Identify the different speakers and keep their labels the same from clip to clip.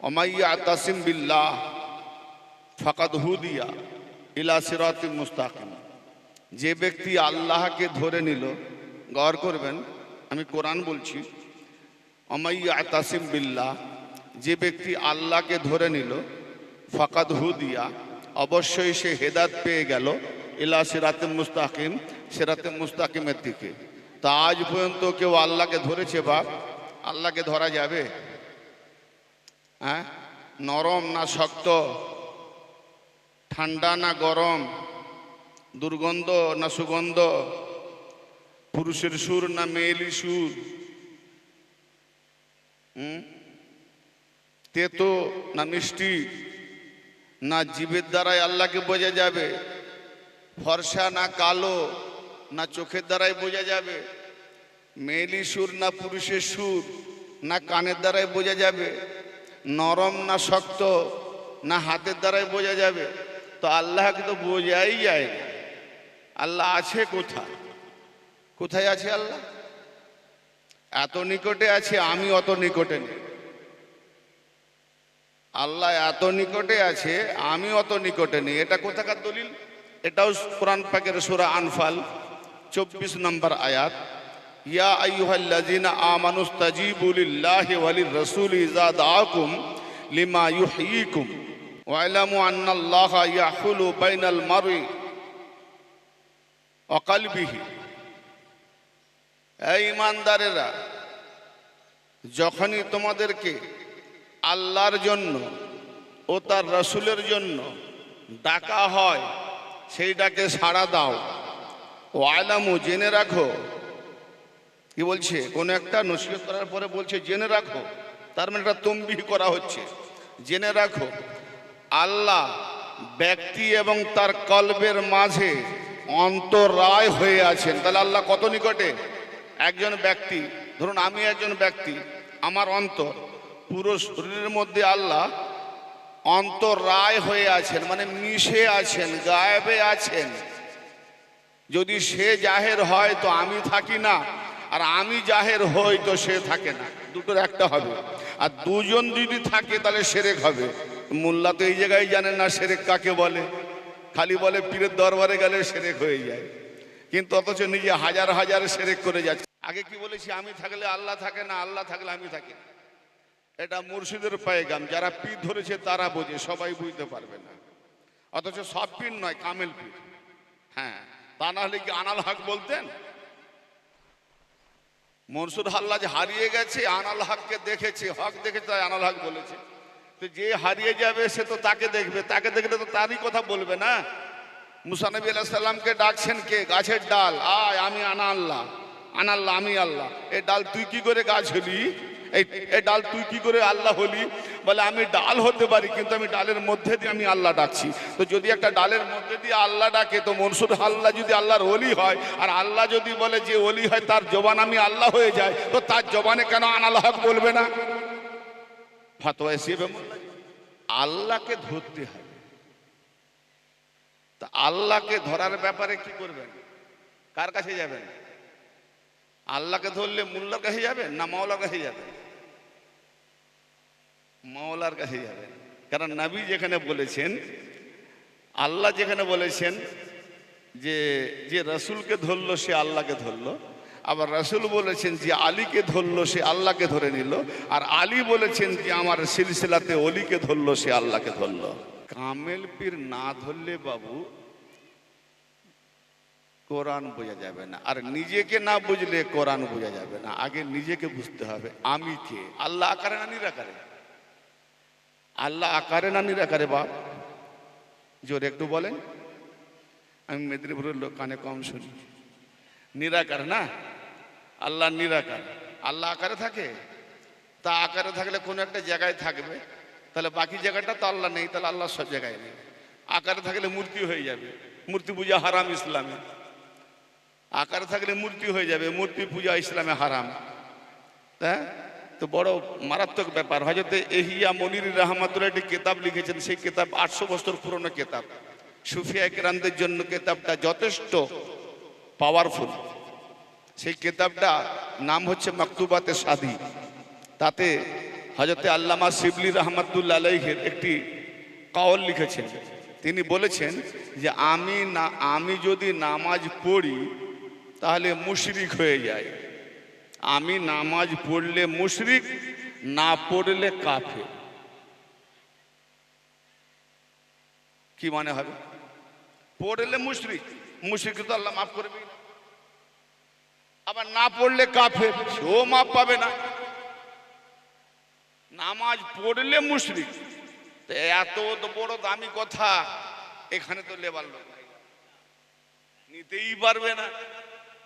Speaker 1: অমাইয়া বিল্লাহ ফাকাদ হুদিয়া ইলা মুস্তাকিম। যে ব্যক্তি আল্লাহকে ধরে নিল গৌর করবেন, আমি কোরআন বলছি অমাইয়া তাসিম বিল্লাহ, যে ব্যক্তি আল্লাহকে ধরে নিল, ফাকাদ হুদিয়া, অবশ্যই সে হেদাত পেয়ে গেল ইলা সিরাতে মুস্তাকিম সিরাতে মুস্তাকিমের দিকে। তা আজ পর্যন্ত কেউ আল্লাহকে ধরেছে বাপ? আল্লাহকে ধরা যাবে? হ্যাঁ? নরম না শক্ত? ঠান্ডা না গরম? দুর্গন্ধ না সুগন্ধ? পুরুষের সুর না মেয়েলি সুর? তেতো না মিষ্টি? না জীবের দ্বারাই আল্লাহকে বোঝা যাবে? ফর্সা না কালো? না চোখের দ্বারাই বোঝা যাবে? মেয়েলি সুর না পুরুষের সুর? না কানের দ্বারাই বোঝা যাবে? নরম না শক্ত, না হাতের দ্বারাই বোঝা যাবে। তো আল্লাহকে তো বোঝাই যায় না। আল্লাহ আছে কোথায়? কোথায় আছে আল্লাহ? এত নিকটে আছে, আমি অত নিকটে নেই। আল্লাহ এত নিকটে আছে, আমি অত নিকটে নেই। এটা কোথাকার দলিল? এটাও কোরআন পাকের সুরা আনফাল, চব্বিশ নম্বর আয়াত। ইয়া আইয়ুহাল্লাযিনা আমানুস্তাজিবু লিল্লাহি ওয়ালির রাসূল ইযা দাআকুম লিমা ইউহয়িকুম ওয়া'লামু আন্নাল্লাহা ইয়াহুলু বাইনাল মারই ওয়া কলবিহি। এই ইমানদারেরা যখনই তোমাদেরকে আল্লাহর জন্য ও তার রসুলের জন্য ডাকা হয় সেই ডাকে সাড়া দাও। ও আলামু জেনে রাখো কি বলছে? কোন একটা নসিহত করার পরে বলছে, জেনে রাখো। তার মানে একটা তম্বিহ করা হচ্ছে। জেনে রাখো, আল্লাহ ব্যক্তি এবং তার কল্পের মাঝে অন্তরায় হয়ে আছেন। তাহলে আল্লাহ কত নিকটে? একজন ব্যক্তি, ধরুন আমি একজন ব্যক্তি, আমার অন্তর, পুরো শরীরের মধ্যে আল্লাহ অন্তরায় হয়ে আছেন মানে মিশে আছেন, গায়েবে আছেন। যদি সে জাহের হয় তো আমি থাকি না। আর আমি জাহের হই তো সে থাকে না। দুটোর একটা হবে। আর দুজন যদি থাকে তাহলে সেরেক হবে। মোল্লা তো এই জায়গায় জানে না সেরেক কাকে বলে। খালি বলে পীরের দরবারে গেলে সেরেক হয়ে যায়। কিন্তু অথচ নিজে হাজার হাজার সেরেক করে যাচ্ছে। আগে কি বলেছি? আমি থাকলে আল্লাহ থাকে না, আল্লাহ থাকলে আমি থাকি এটা মুর্শিদের পায়গাম। যারা পীর ধরেছে তারা বোঝে, সবাই বুঝতে পারবে না। অথচ সব পীর নয়, কামেল পীর। হ্যাঁ তা না হলে কি আনাল হক বলতেন? মনসুর হাল্লাজ হারিয়ে গেছে, আনাল হককে দেখেছে, হক দেখেছে, তাই আনাল হক বলেছে। তো যে হারিয়ে যাবে, সে তো তাকে দেখবে, তাকে দেখলে তো তারই কথা বলবে না? মুসানবী আল্লাহ সাল্লামকে ডাকছেন কে? গাছের ডাল। আয়, আমি আনা আল্লাহ আনাল্লাহ, আমি আল্লাহ। এ ডাল তুই কি করে গাছ হলি এই ডাল তুই কি করে আল্লাহ হলি? বলে, আমি ডাল হতে পারি, কিন্তু আমি ডালের মধ্যে দিয়ে আমি আল্লাহ ডাকছি। তো যদি একটা ডালের মধ্যে দিয়ে আল্লাহ ডাকে, তো মনসুর আল্লাহ যদি আল্লাহর অলি হয়, আর আল্লাহ যদি বলে যে অলি হয়, তার জবান আমি আল্লাহ হয়ে যায় তো তার জবানে কেন আনাল হক বলবে না? ফতোয়া এসিবে আল্লাহকে ধরতে হবে। তা আল্লাহকে ধরার ব্যাপারে কি করবেন? কার কাছে যাবেন? আল্লাহকে ধরলে মুল্লার কাছে যাবেন না মাওলার কাছে যাবেন? মাওলার কাছে যাবেন কারণ নবী যেখানে বলেছেন, আল্লাহ যেখানে বলেছেন যে যে রসুলকে ধরলো, সে আল্লাহকে ধরলো। আবার রসুল বলেছেন যে, আলীকে ধরলো, সে আল্লাহকে ধরে নিল। আর আলী বলেছেন যে, আমার সিলসিলাতে অলিকে ধরলো, সে আল্লাহকে ধরলো। কামেল পীর না ধরলে বাবু, কোরআন বোঝা যাবে না। আর নিজেকে না বুঝলে কোরআন বোঝা যাবে না। আগে নিজেকে বুঝতে হবে। আমি কে? আল্লাহ আকারে না নিরাকারে? আল্লাহ আকারে না নিরাকারে বাপ? জোরে একটু বলেন। আমি মেদিনীপুরের লোক, কানে কম শুনি। নিরাকার না? আল্লাহ নিরাকার। আল্লাহ আকারে থাকে? তা আকারে থাকলে কোনো একটা জায়গায় থাকবে। তাহলে বাকি জায়গাটা তো আল্লাহ নেই, তাহলে আল্লাহ সব জায়গায় নেই। আকারে থাকলে মূর্তি হয়ে যাবে। মূর্তি পূজা হারাম ইসলামে। আকারে থাকলে মূর্তি হয়ে যাবে। মূর্তি পূজা ইসলামে হারাম। হ্যাঁ? তো বড় মারাত্মক ব্যাপার। হয়তো এহিয়া মনির রহমাতুল্লাহ একটি কেতাব লিখেছেন, সেই কেতাব আটশো বছর পুরনো কেতাব। সুফিয়া কেরামদের জন্য কেতাবটা যথেষ্ট পাওয়ারফুল সেই কেতাবটা নাম হচ্ছে মাকতুবাতে সাদি। তাতে হজরতে আল্লামা শিবলি রহমতুল্লা আলাইহের একটি কাওল লিখেছেন। তিনি বলেছেন যে, আমি না, আমি যদি নামাজ পড়ি, তাহলে মুশরিক হয়ে যায়। আমি নামাজ পড়লে মুশরিক, না পড়লে কাফে কি মানে হবে? পড়লে মুশরিক মুশরিক তো আল্লাহ মাফ করবে আবার না পড়লে কাফের, সেও মাপ পাবে না। নামাজ পড়লে মুশরিক এত বড় দামি কথা, এখানে তো লেবার লোক নিতেই পারবে না।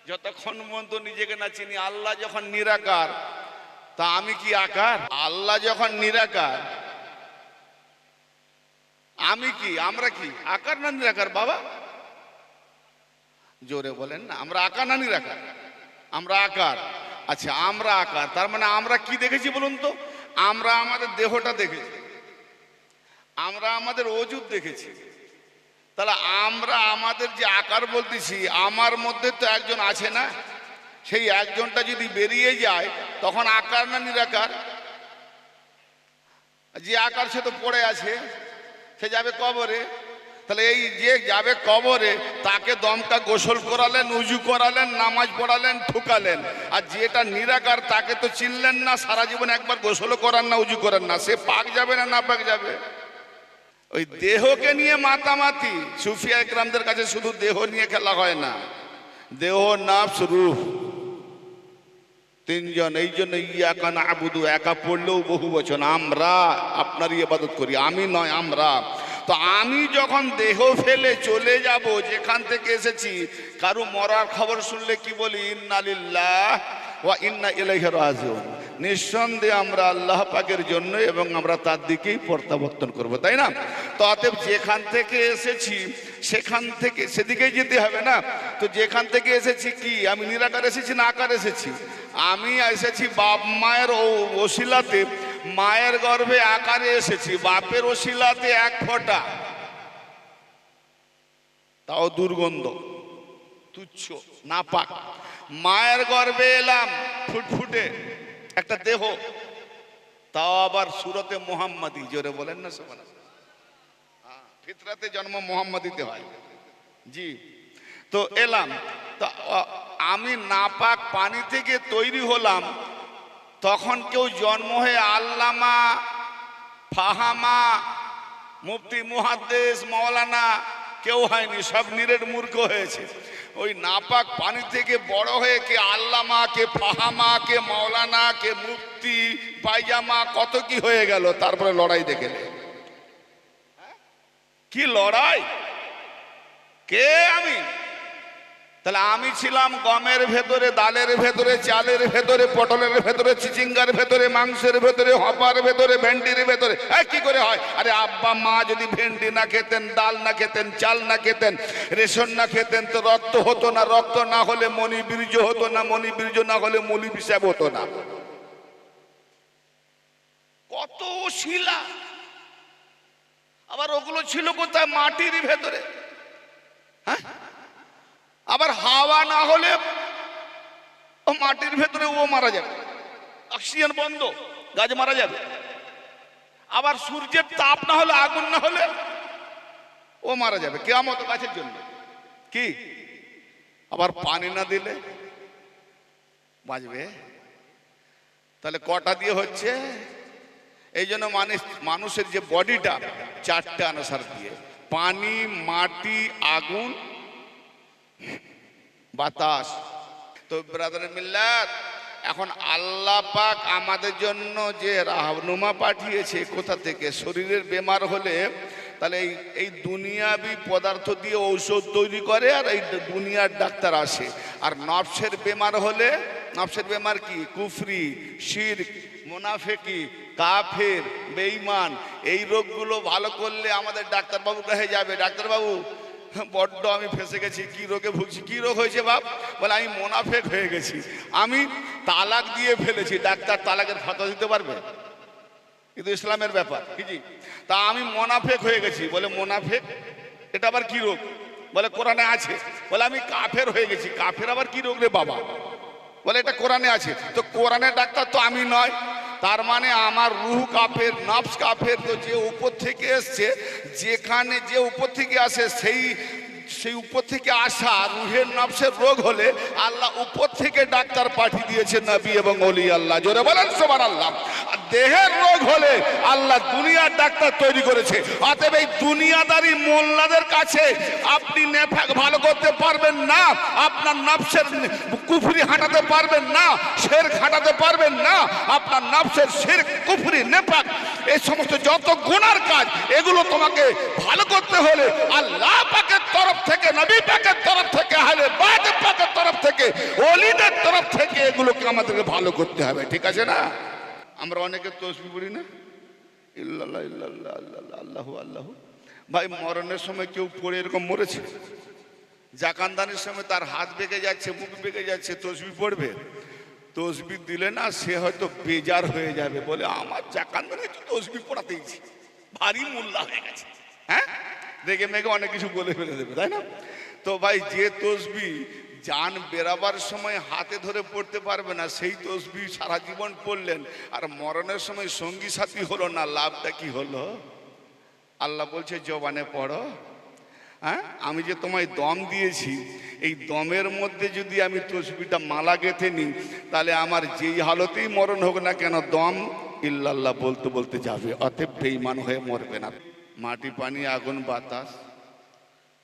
Speaker 1: যতক্ষণ পর্যন্ত নিজেকে না চিনি, আল্লাহ যখন নিরাকার, তা আমি কি আকার? আল্লাহ যখন নিরাকার, আমি কি, আমরা কি? আকার না নিরাকার, বাবা? জোরে বলেন না, আমরা আকার না নিরাকার? আমরা আকার। আচ্ছা আমরা আকার, তার মানে আমরা কি দেখেছি বলুন তো? আমরা আমাদের দেহটা দেখেছি। আমরা আমাদের অজুদ দেখেছি। তাহলে আমরা আমাদের যে আকার বলতেছি, আমার মধ্যে তো একজন আছে না? সেই একজনটা যদি বেরিয়ে যায়, তখন আকার না নিরাকার? যে আকার সে তো পড়ে আছে, সে যাবে কবরে। তাহলে এই যে যাবে কবরে, তাকে দমকা গোসল করালেন, উজু করালেন, নামাজ পড়ালেন ঠুকালেন আর যেটা নিরাকার, তাকে তো চিনলেন না, সারা জীবন একবার গোসলও করান না, উজু করেন না। সে পাক যাবে না না পাক যাবে? ওই দেহকে নিয়ে মাতামাতি। সুফিয়া একরামদের কাছে শুধু দেহ নিয়ে খেলা হয় না। দেহ নাফস রূহ তিনজন, এই জন্য ইয়া কান আবুদু একা পড়লেও বহু বচন আমরা আপনারই ইবাদত করি, আমি নয়, আমরা। তো আমি যখন দেহ ফেলে চলে যাব, যেখান থেকে এসেছি, কারু মরার খবর শুনলে কি বলি? ইন্নালিল্লাহ ওয়া ইন্না ইলাইহি নিঃসন্দেহে আমরা আল্লাহ পাকের জন্য এবং আমরা তার দিকেই প্রত্যাবর্তন করব, তাই না? তো অতএব যেখান থেকে এসেছি, সেখান থেকে সেদিকেই যেতে হবে না। তো যেখান থেকে এসেছি কি? আমি নিরাকার এসেছি না আকার এসেছি? আমি এসেছি বাপ মায়ের ও ওসিলাতে। মায়ের গর্ভে আকারে এসেছি, বাপের ওসিলাতে এক ফোঁটা। তাও দুর্গন্ধ, তুচ্ছ, নাপাক। মায়ের গর্ভে এলাম, ফুটফুটে, একটা দেহ। তাও আবার সুরতে মোহাম্মদী, জোরে বলেন না সবাই ফিতরাতে জন্ম মোহাম্মদীতে হয়। জি, তো এলাম, তো আমি নাপাক পানি থেকে তৈরি হলাম, তখন কেউ জন্ম হয়ে আল্লামা, ফাহামা, মুফতি মুহাদ্দেস মৌলানা কেউ হয়নি, সব নিরেট মূর্খ হয়েছে। ওই নাপাক পানি থেকে বড় হয়ে কে আল্লামা, কে ফাহামা কে মৌলানা কে মুফতি পায়জামা কত কি হয়ে গেল? তারপরে লড়াই দেখে নে। কি লড়াই? কে আমি? তাহলে আমি ছিলাম গমের ভেতরে, ডালের ভেতরে, চালের ভেতরে, পটলের ভেতরে, চিচিঙ্গার ভেতরে, মাংসের ভেতরে, হপার ভেতরে, ভেন্ডির ভেতরে। হ্যাঁ কি করে হয়? আরে আব্বা, মা যদি ভেন্ডি না খেতেন, ডাল না খেতেন, চাল না খেতেন, রেশন না খেতেন, তো রক্ত হতো না। রক্ত না হলে মনি বীর্য হতো না মনি বীর্য না হলে মলি বিষাব হতো না। কত শিলা! আবার ওগুলো ছিল কোথায়? মাটির ভেতরে। হ্যাঁ? আবার হাওয়া না হলে মাটির ভেতরে ও মারা যাবে। অক্সিজেন বন্ধ, গাছ মারা যাবে। আবার সূর্যের তাপ না হলে, আগুন না হলে ও মারা যাবে কেমন গাছের জন্য। কি? আবার পানি না দিলে বাঁচবে? তাহলে কটা দিয়ে হচ্ছে? এই জন্য মানুষ মানুষের যে বডিটা, চারটে আনসার দিয়ে। পানি, মাটি, আগুন বাতাস। তো ব্রাদার মিল্লাত, এখন আল্লাহ পাক আমাদের জন্য যে রাহনুমা পাঠিয়েছে, কোথা থেকে? শরীরের বেমার হলে, তাহলে এই এই দুনিয়াবি পদার্থ দিয়ে ঔষধ তৈরি করে আর এই দুনিয়ার ডাক্তার আসে। আর নফসের বেমার হলে, নফসের বেমার কি? কুফরি শির মোনাফেকি, কাফের, বেঈমান, এই রোগগুলো ভালো করলে আমাদের ডাক্তারবাবু কাছে যাবে। ডাক্তারবাবু বড্ড আমি ফেসে গেছি, কি রোগে ভুগছি, কি রোগ হয়েছে বাপ? বলে আমি মোনাফেক হয়ে গেছি। আমি তালাক দিয়ে ফেলেছি, ডাক্তার তালাকের ফাতা দিতে পারবে? কিন্তু ইসলামের ব্যাপার, কি জি? তা আমি মোনাফেক হয়ে গেছি। বলে, মোনাফেক? এটা আবার কি রোগ? বলে, কোরআনে আছে। বলে, আমি কাফের হয়ে গেছি। কাফের আবার কি রোগ রে বাবা? বলে, এটা কোরআনে আছে। তো কোরআনের ডাক্তার তো আমি নয়। তার মানে আমার রুহ কাফের, নফস কাফের তো যে উপর থেকে এসছে, যেখানে যে উপর থেকে আসে, সেই সেই উপর থেকে আসা রুহের, নফসের রোগ হলে আল্লাহ উপর থেকে ডাক্তার পাঠিয়ে দিয়েছে নবী এবং অলি আল্লাহ। জোরে বলেন সবার আল্লাহ দেহের রোগ হলে আল্লাহ দুনিয়ার ডাক্তার তৈরি করেছে। অতএব এই দুনিয়াদারি মোল্লাদের কাছে আপনি ভালো করতে পারবেন না, আপনার নফসের কুফরি হাঁটাতে পারবেন না শের হাঁটাতে পারবেন না, আপনার নফসের শের কুফরি, নেফাক, এই সমস্ত যত গুনার কাজ, এগুলো তোমাকে ভালো করতে হলে আল্লাহ পাকের তরফ থেকে, নবী পাকের তরফ থেকে হালে বাদ পাকের তরফ থেকে অলিদের তরফ থেকে এগুলোকে আমাদেরকে ভালো করতে হবে, ঠিক আছে না? আমরা অনেকে তসবি পড়ি না? ইল্লাল্লাহ ইল্লাল্লাহ আল্লাহ আল্লাহ আল্লাহ। ভাই, মরণের সময় কেউ পড়ে এরকম মরেছে? জাকানদানের সময় তার হাত বেঁকে যাচ্ছে, মুখ বেঁকে যাচ্ছে, তসবি পড়বে। তসবি দিলে না সে হয়তো বেজার হয়ে যাবে। বলে, আমার জাকানদানে তো তসবি পড়াতেইছি ভারী মোল্লা হয়ে গেছে। হ্যাঁ? দেখে মেঘে অনেক কিছু বলে ফেলে দেবে, তাই না? তো ভাই, যে তসবি যান বেরাবার সময় হাতে ধরে পড়তে পারবে না, সেই তসবি সারা জীবন পড়লেন। আর মরণের সময় সঙ্গী সাথী হলো না, লাভটা কি হলো? আল্লাহ বলছে, জবানে পড়ো। হ্যাঁ আমি যে তোমায় দম দিয়েছি, এই দমের মধ্যে যদি আমি তসবিটা মালা গেঁথে নিই, তাহলে আমার যেই হালতেই মরণ হোক না কেন, দম ইল্লাল্লাহ বলতে বলতে যাবে, অতএব বেইমান হয়ে মরবে না। মাটি পানি, আগুন, বাতাস,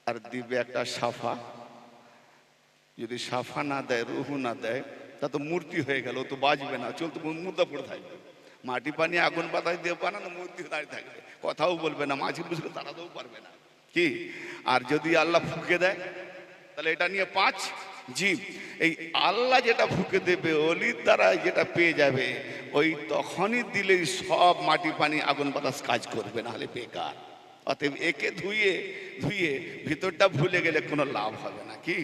Speaker 1: আর দিবে একটা সাফা। যদি সাফা না দেয়, রুহু না দেয় তা তো মূর্তি হয়ে গেল তো বাজবে না চলতে মুদ্রা পড়ে থাকবে মাটি পানি, আগুন পাতায় দিয়ে বানানো মূর্তি দাঁড়িয়ে থাকবে কথাও বলবে না, মাঝি বুঝলে তাড়াতেও পারবে না। কি? আর যদি আল্লাহ ফুকে দেয়, তাহলে এটা নিয়ে পাঁচ জি এই আল্লাহ যেটা ফুকে দেবে, অলির দ্বারা যেটা পেয়ে যাবে, ওই তখনই দিলেই সব মাটি পানি, আগুন বাতাস কাজ করবে না হলে বেকার। অতএব একে ধুয়ে ধুয়ে ভিতরটা ভুলে গেলে কোনো লাভ হবে না, কি?